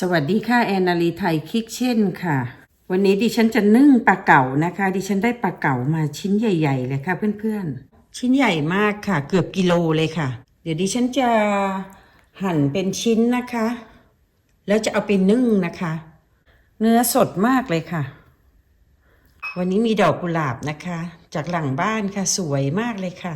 สวัสดีค่ะแอนนาลีไทยคิกเช่นค่ะ วันนี้ดิฉันจะนึ่งปลาเก๋านะคะ ดิฉันได้ปลาเก๋ามาชิ้นใหญ่ ๆ เลยค่ะเพื่อนๆ ชิ้นใหญ่มากค่ะ เกือบกิโลเลยค่ะ เดี๋ยวดิฉันจะหั่นเป็นชิ้นนะคะ แล้วจะเอาไปนึ่งนะคะ เนื้อสดมากเลยค่ะ วันนี้มีดอกกุหลาบนะคะ จากหลังบ้านค่ะสวยมากเลยค่ะ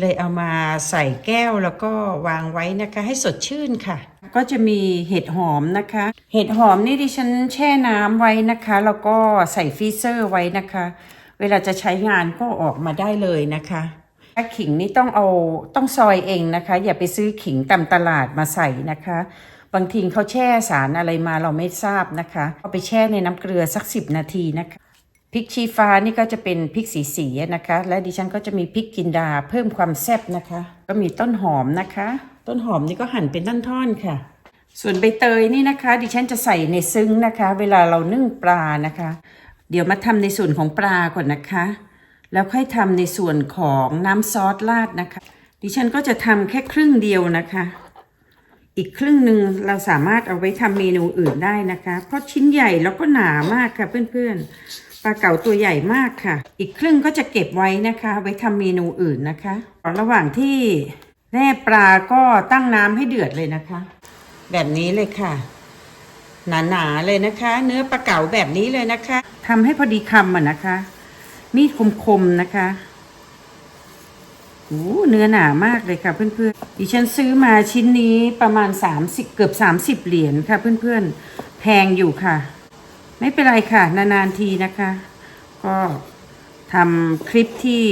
เลยเอามาใส่แก้วแล้วก็วางไว้นะคะให้สดชื่นค่ะ ก็จะมีเห็ดหอมนะคะ เห็ดหอมนี่ดิฉันแช่น้ำไว้นะคะ แล้วก็ใส่ฟรีเซอร์ไว้นะคะ เวลาจะใช้งานก็ออกมาได้เลยนะคะถ้าขิงนี่ต้องเอาต้องซอยเองนะคะ อย่าไปซื้อขิงตามตลาดมาใส่นะคะ บางทีเขาแช่สารอะไรมาเราไม่ทราบนะคะเอาไปแช่ในน้ำเกลือสักสิบนาทีนะคะ พริกชี้ฟ้านี่ก็จะเป็นพริกสีสีๆนะคะ และดิฉันก็จะมีพริกจินดาเพิ่มความแซ่บนะคะ ก็มีต้นหอมนะคะ ต้นหอมนี่ก็หั่นเป็นท่อนๆค่ะ ส่วนใบเตยนี่นะคะ ดิฉันจะใส่ในซึ้งนะคะ เวลาเรานึ่งปลานะคะ เดี๋ยวมาทำในส่วนของปลาก่อนนะคะ แล้วค่อยทำในส่วนของน้ำซอสราดนะคะ ดิฉันก็จะทำแค่ครึ่งเดียวนะคะ อีกครึ่งหนึ่งเราสามารถเอาไว้ทำเมนูอื่นได้นะคะ เพราะชิ้นใหญ่แล้วก็หนามากค่ะเพื่อนๆ ปลาเก๋าตัวใหญ่มากค่ะ อีกครึ่งก็จะเก็บไว้นะคะ ไว้ทำเมนูอื่นนะคะ ระหว่างที่แร่ปลาก็ตั้งน้ำให้เดือดเลยนะคะ แบบนี้เลยค่ะ หนาๆเลยนะคะ เนื้อปลาเก๋าแบบนี้เลยนะคะทำให้พอดีคำอะนะคะ มีดคมๆนะคะโอ้เนื้อหนามากเลยค่ะเพื่อนๆ ดิฉันซื้อมาชิ้นนี้ประมาณ 30 เกือบ 30 เหรียญค่ะเพื่อนๆ แพงอยู่ค่ะ ไม่เป็นไรค่ะ นานๆทีนะคะ ก็ทำคลิปที่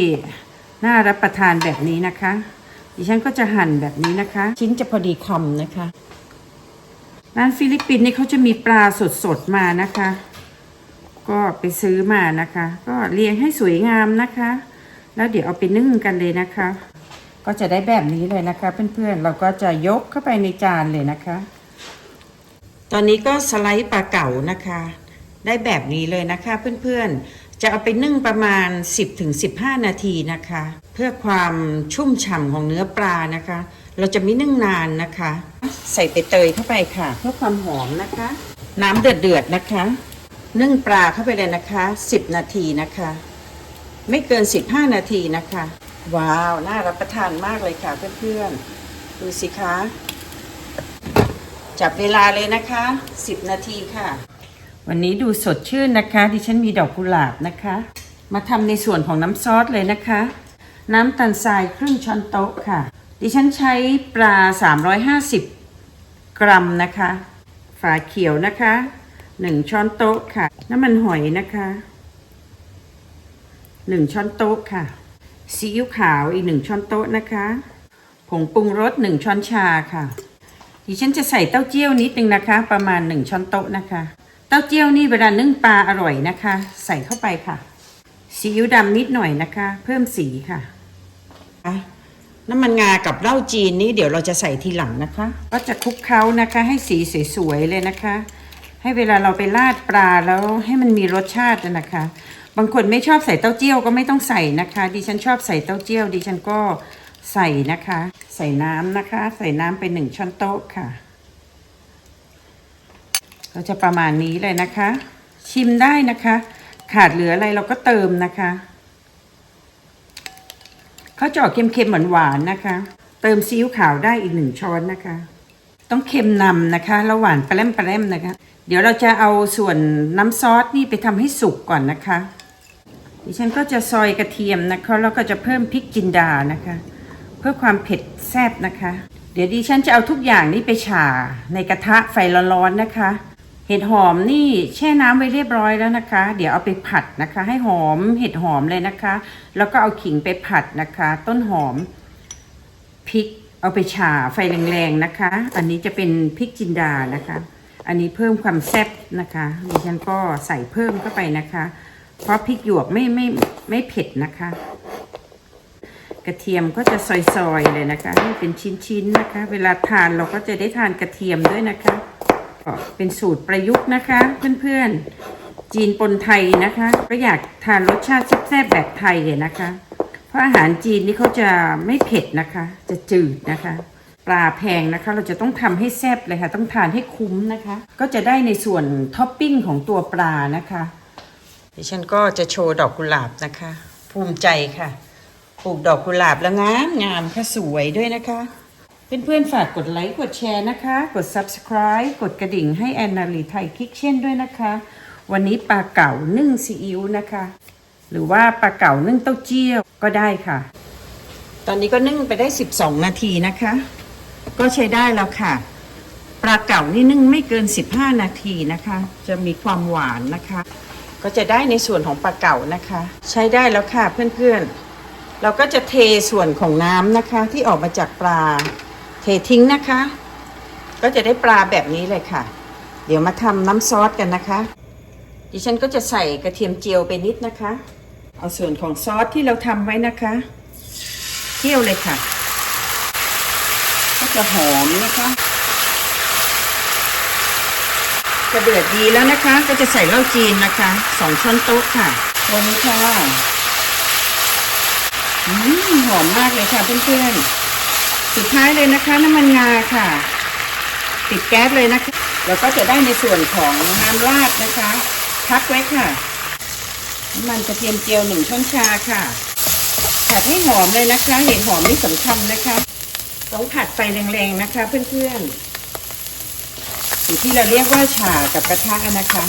น่ารับประทานแบบนี้นะคะ ดิฉันก็จะหั่นแบบนี้นะคะ ชิ้นจะพอดีคำนะคะร้านฟิลิปปินส์นี่เขาจะมีปลาสดๆมานะคะ ก็ไปซื้อมานะคะ ก็เรียงให้สวยงามนะคะ แล้วเดี๋ยวเอาไปนึ่งกันเลยนะคะ ก็จะได้แบบนี้เลยนะคะ เพื่อนๆเราก็จะยกเข้าไปในจานเลยนะคะ ตอนนี้ก็สไลด์ปลาเก๋านะคะ ได้แบบนี้เลยนะคะเพื่อนๆ จะเอาไปนึ่งประมาณ 10-15 นาทีนะคะ เพื่อความชุ่มฉ่ำของเนื้อปลานะคะ เราจะไม่นึ่งนานนะคะ ใส่ไปเตยเข้าไปค่ะ เพื่อความหอมนะคะ น้ำเดือดๆนะคะ นึ่งปลาเข้าไปเลยนะคะ 10 นาทีนะคะ ไม่เกิน 15 นาทีนะคะ ว้าว น่ารับประทานมากเลยค่ะเพื่อนๆ ดูสิคะจับเวลาเลยนะคะ 10 นาทีค่ะ วันนี้ดูสดชื่นนะคะ ดิฉันมีดอกกุหลาบนะคะ มาทำในส่วนของน้ำซอสเลยนะคะ น้ำตาลทรายครึ่งช้อนโต๊ะค่ะ ดิฉันใช้ปลา 350 กรัมนะคะ ฝาเขียวนะคะ 1 ช้อนโต๊ะค่ะ น้ำมันหอยนะคะหนึ่งช้อนโต๊ะค่ะ ซีอิ๊วขาวอีกหนึ่งช้อนโต๊ะนะคะ ผงปรุงรสหนึ่งช้อนชาค่ะ ดิฉันจะใส่เต้าเจี้ยวนิดนึงนะคะ ประมาณหนึ่งช้อนโต๊ะนะคะ ต้าเจี้ยวนี่เวลานึ่งปลาอร่อยนะคะ ใส่เข้าไปค่ะซีอิ๊วดำนิดหน่อยนะคะ เพิ่มสีค่ะน้ำมันงากับเหล้าจีนนี้เดี๋ยวเราจะใส่ทีหลังนะคะ ก็จะคลุกเคล้านะคะ ให้สีสวยๆเลยนะคะ ให้เวลาเราไปราดปลาแล้วให้มันมีรสชาตินะคะ บางคนไม่ชอบใส่เต้าเจี้ยวก็ไม่ต้องใส่นะคะ ดิฉันชอบใส่เต้าเจี้ยวดิฉันก็ใส่นะคะ ใส่น้ำนะคะ ใส่น้ำไปหนึ่งช้อนโต๊ะค่ะ ก็จะประมาณนี้เลยนะคะ ชิมได้นะคะ ขาดเหลืออะไรเราก็เติมนะคะเขาจะออกเค็มๆหวานนะคะ เติมซีอิ๊วขาวได้อีกหนึ่งช้อนนะคะ ต้องเค็มนำนะคะแล้วหวานแปร่มแปร่มนะคะ เดี๋ยวเราจะเอาส่วนน้ำซอสนี่ไปทำให้สุกก่อนนะคะดิฉันก็จะซอยกระเทียมนะคะแล้วก็จะเพิ่มพริกจินดานะคะ เพื่อความเผ็ดแซ่บนะคะ เดี๋ยวดิฉันจะเอาทุกอย่างนี่ไปฉ่าในกระทะไฟร้อนๆนะคะ เห็ดหอมนี่แช่น้ำไว้เรียบร้อยแล้วนะคะ เดี๋ยวเอาไปผัดนะคะ ให้หอมเห็ดหอมเลยนะคะ แล้วก็เอาขิงไปผัดนะคะ ต้นหอมพริกเอาไปฉ่าไฟแรงๆนะคะ อันนี้จะเป็นพริกจินดานะคะ อันนี้เพิ่มความแซ่บนะคะดิฉันก็ใส่เพิ่มเข้าไปนะคะ เพราะพริกหยวกไม่ไม่ไม่เผ็ดนะคะ กระเทียมก็จะซอยๆเลยนะคะให้เป็นชิ้นๆนะคะ เวลาทานเราก็จะได้ทานกระเทียมด้วยนะคะ เป็นสูตรประยุกต์นะคะ เพื่อนๆ จีนปนไทยนะคะก็อยากทานรสชาติแซ่บๆแบบไทยเลยนะคะ เพราะอาหารจีนนี่เขาจะไม่เผ็ดนะคะ จะจืดนะคะ ปลาแพงนะคะ เราจะต้องทำให้แซ่บเลยค่ะ ต้องทานให้คุ้มนะคะ ก็จะได้ในส่วนท็อปปิ้งของตัวปลานะคะดิฉันก็จะโชว์ดอกกุหลาบนะคะ ภูมิใจค่ะปลูกดอกกุหลาบแล้วงามงามค่ะสวยด้วยนะคะ เพื่อนๆฝากกดไลค์กดแชร์นะคะ กด subscribe กดกระดิ่งให้แอนนาลีไทยคิกเช่นด้วยนะคะ วันนี้ปลาเก๋านึ่งซีอิ๊วนะคะ หรือว่าปลาเก๋านึ่งเต้าเจี้ยวก็ได้ค่ะ ตอนนี้ก็นึ่งไปได้ 12 นาทีนะคะ ก็ใช้ได้แล้วค่ะ ปลาเก๋านี่นึ่งไม่เกิน 15 นาทีนะคะ จะมีความหวานนะคะ ก็จะได้ในส่วนของปลาเก๋านะคะ ใช้ได้แล้วค่ะเพื่อนๆ เราก็จะเทส่วนของน้ำนะคะที่ออกมาจากปลา เททิ้งนะคะ ก็จะได้ปลาแบบนี้เลยค่ะ เดี๋ยวมาทำน้ำซอสกันนะคะ ดิฉันก็จะใส่กระเทียมเจียวไปนิดนะคะ เอาส่วนของซอสที่เราทำไว้นะคะเคี่ยวเลยค่ะ ก็จะหอมนะคะกระเดือดดีแล้วนะคะ ก็จะใส่เหล้าจีนนะคะสองช้อนโต๊ะค่ะคนค่ะอืมหอมมากเลยค่ะเพื่อนๆ สุดท้ายเลยนะคะน้ำมันงาค่ะปิดแก๊สเลยนะคะแล้วก็จะได้ในส่วนของน้ำราดนะคะพักไว้ค่ะน้ำมันกระเทียมเจียวหนึ่งช้อนชาค่ะผัดให้หอมเลยนะคะเห็นหอมนี่สำคัญนะคะต้องผัดไฟแรงๆนะคะ เพื่อนๆอยู่ที่เราเรียกว่าฉ่ากับกระทะนะคะ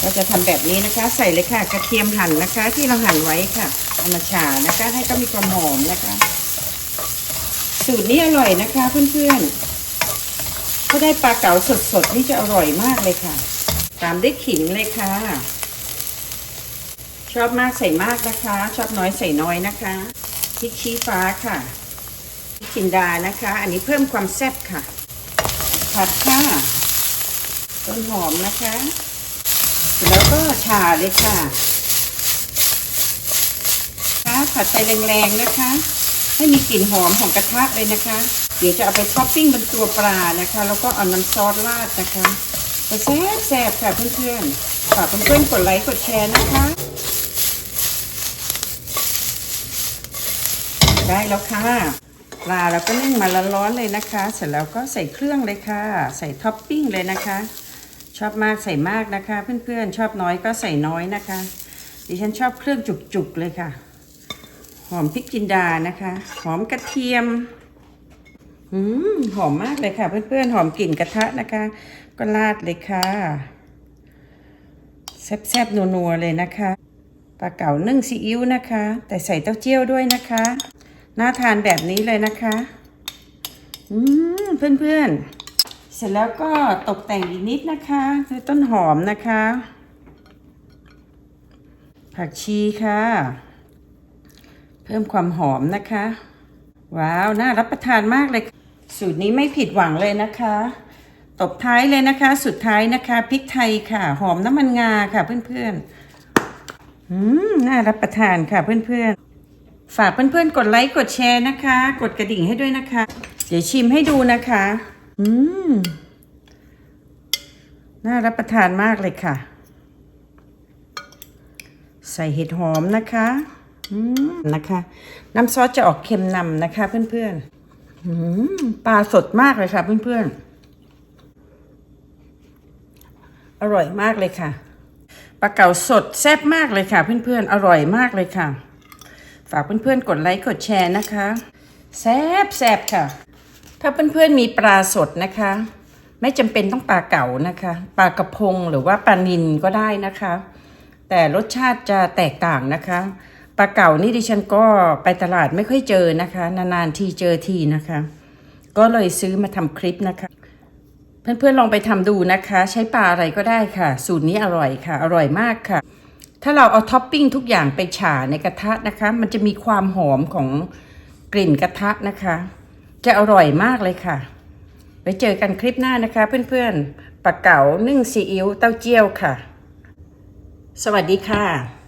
เราจะทำแบบนี้นะคะ ใส่เลยค่ะ กระเทียมหั่นนะคะ ที่เราหั่นไว้ค่ะ เอามาฉานะคะ ให้ก็มีความหอมนะคะ สูตรนี้อร่อยนะคะเพื่อนๆถ้าได้ปลาเก๋าสดๆนี่จะอร่อยมากเลยค่ะ ตามด้วยขิงเลยค่ะ ชอบมากใส่มากนะคะ ชอบน้อยใส่น้อยนะคะพริกชี้ฟ้าค่ะพริกจินดานะคะ อันนี้เพิ่มความแซ่บค่ะ ผัดค่ะต้นหอมนะคะ แล้วก็ฉ่าเลยค่ะ ผัดไฟแรงๆนะคะ ให้มีกลิ่นหอมของกระทะเลยนะคะ เดี๋ยวจะเอาไปท็อปปิ้งบนตัวปลานะคะ แล้วก็เอาน้ำซอสราดนะคะจะแซ่บแซ่บๆค่ะเพื่อนๆฝากเพื่อนๆกดไลค์กดแชร์นะคะ ได้แล้วค่ะปลาเราก็นึ่งมาร้อนๆเลยนะคะ เสร็จแล้วก็ใส่เครื่องเลยค่ะ ใส่ท็อปปิ้งเลยนะคะ ชอบมากใส่มากนะคะ เพื่อนๆชอบน้อยก็ใส่น้อยนะคะ ดิฉันชอบเครื่องจุกๆเลยค่ะ อมพริกจินดานะคะ หอมกระเทียมอืมหอมมากเลยค่ะ เพื่อนๆ หอมกลิ่นกระทะนะคะ ก็ราดเลยค่ะ แซ่บๆ นัวๆ เลยนะคะปลาเก๋านึ่งซีอิ๊วนะคะ แต่ใส่เต้าเจี้ยวด้วยนะคะ น่าทานแบบนี้เลยนะคะ อืมเพื่อนๆ เสร็จแล้วก็ตกแต่งอีกนิดนะคะด้วยต้นหอมนะคะ ผักชีค่ะ พิ่มความหอมนะคะ ว้าว น่ารับประทานมากเลย สูตรนี้ไม่ผิดหวังเลยนะคะ ตบท้ายเลยนะคะ สุดท้ายนะคะพริกไทยค่ะ หอมน้ำมันงาค่ะเพื่อนๆอืมน่ารับประทานค่ะเพื่อนๆ ฝากเพื่อนๆ กดไลค์กดแชร์นะคะ กดกระดิ่งให้ด้วยนะคะ เดี๋ยวชิมให้ดูนะคะ อืมน่ารับประทานมากเลยค่ะ ใส่เห็ดหอมนะคะ นะคะ น้ำซอสจะออกเค็มนำนะคะ เพื่อนๆอืมปลาสดมากเลยค่ะ เพื่อนๆ อร่อยมากเลยค่ะปลาเก๋าสดแซ่บมากเลยค่ะ เพื่อนๆ อร่อยมากเลยค่ะ ฝากเพื่อนๆ กดไลค์กดแชร์นะคะ แซ่บแซ่บค่ะ ถ้าเพื่อนๆ มีปลาสดนะคะไม่จำเป็นต้องปลาเก๋านะคะ ปลากระพงหรือว่าปลานิลก็ได้นะคะ แต่รสชาติจะแตกต่างนะคะ ลาเก๋านี่ดิฉันก็ไปตลาดไม่ค่อยเจอนะคะ นานๆทีเจอทีนะคะ ก็เลยซื้อมาทำคลิปนะคะ เพื่อนๆลองไปทำดูนะคะ ใช้ปลาอะไรก็ได้ค่ะ สูตรนี้อร่อยค่ะ อร่อยมากค่ะ ถ้าเราเอาท็อปปิ้งทุกอย่างไปฉาในกระทะนะคะ มันจะมีความหอมของกลิ่นกระทะนะคะ จะอร่อยมากเลยค่ะ ไว้เจอกันคลิปหน้านะคะ เพื่อนๆปลาเก๋านึ่งซีอิ๊วเต้าเจี้ยวค่ะ สวัสดีค่ะ